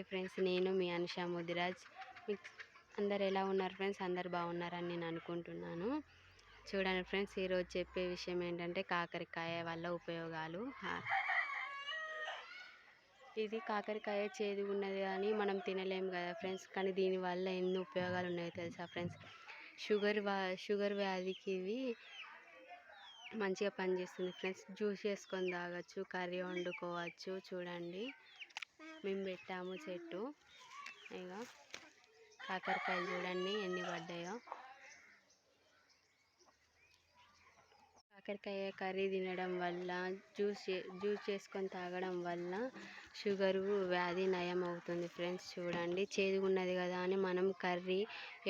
Hi friends నేను మీ అనుషా ముదిరాజ్. మీకు అందరు ఎలా ఉన్నారు ఫ్రెండ్స్? అందరు బాగున్నారని నేను అనుకుంటున్నాను. చూడండి ఫ్రెండ్స్ ఈరోజు చెప్పే విషయం ఏంటంటే కాకరకాయ వల్ల ఉపయోగాలు. ఇది కాకరకాయ చేదు ఉన్నది కానీ మనం తినలేము కదా ఫ్రెండ్స్ కానీ దీనివల్ల ఎన్ని ఉపయోగాలు ఉన్నాయో తెలుసా ఫ్రెండ్స్? షుగర్ షుగర్ వ్యాధికి ఇవి మంచిగా పనిచేస్తుంది ఫ్రెండ్స్. జ్యూస్ చేసుకొని తాగొచ్చు కర్రీ వండుకోవచ్చు చూడండి. మేము పెట్టాము చెట్టు. ఇక కాకరకాయలు చూడండి ఎన్ని పడ్డాయో. కాకరకాయ కర్రీ తినడం వల్ల జ్యూస్ జ్యూస్ చేసుకొని తాగడం వల్ల షుగర్ వ్యాధి నయం అవుతుంది ఫ్రెండ్స్ చూడండి. చేదుగా ఉన్నది కదా అని మనం కర్రీ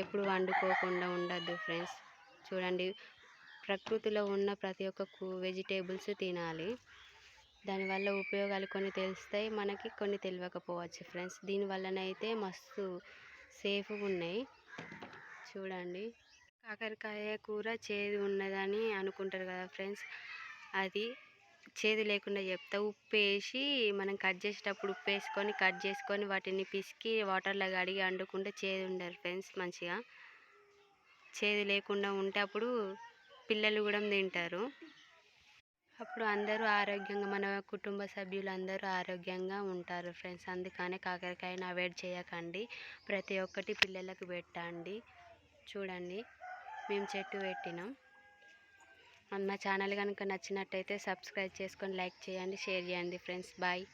ఎప్పుడు వండుకోకుండా ఉండద్దు ఫ్రెండ్స్. చూడండి ప్రకృతిలో ఉన్న ప్రతి ఒక్క వెజిటేబుల్స్ తినాలి. దానివల్ల ఉపయోగాలు కొన్ని తెలుస్తాయి మనకి కొన్ని తెలియకపోవచ్చు ఫ్రెండ్స్. దీనివల్లనైతే మస్తు సేఫ్గా ఉన్నాయి. చూడండి. కాకరకాయ కూర చేదు ఉన్నదని అనుకుంటారు కదా ఫ్రెండ్స్. అది చేదు లేకుండా చెప్తా. ఉప్పు వేసి మనం కట్ చేసేటప్పుడు ఉప్పు వేసుకొని కట్ చేసుకొని వాటిని పిసికి వాటర్లో కడిగి వండుకుంటే చేదు ఉండరు ఫ్రెండ్స్ మంచిగా. చేదు లేకుండా ఉంటే అప్పుడు పిల్లలు కూడా తింటారు. అప్పుడు అందరూ ఆరోగ్యంగా మన కుటుంబ సభ్యులు అందరూ ఆరోగ్యంగా ఉంటారు ఫ్రెండ్స్. అందుకనే కాకరకాయని అవాయిడ్ చేయకండి. ప్రతి ఒక్కటి పిల్లలకు పెట్టండి. చూడండి మేము చెట్టు పెట్టినాం. మా ఛానల్ కనుక నచ్చినట్టయితే సబ్స్క్రైబ్ చేసుకొని లైక్ చేయండి షేర్ చేయండి ఫ్రెండ్స్. బాయ్.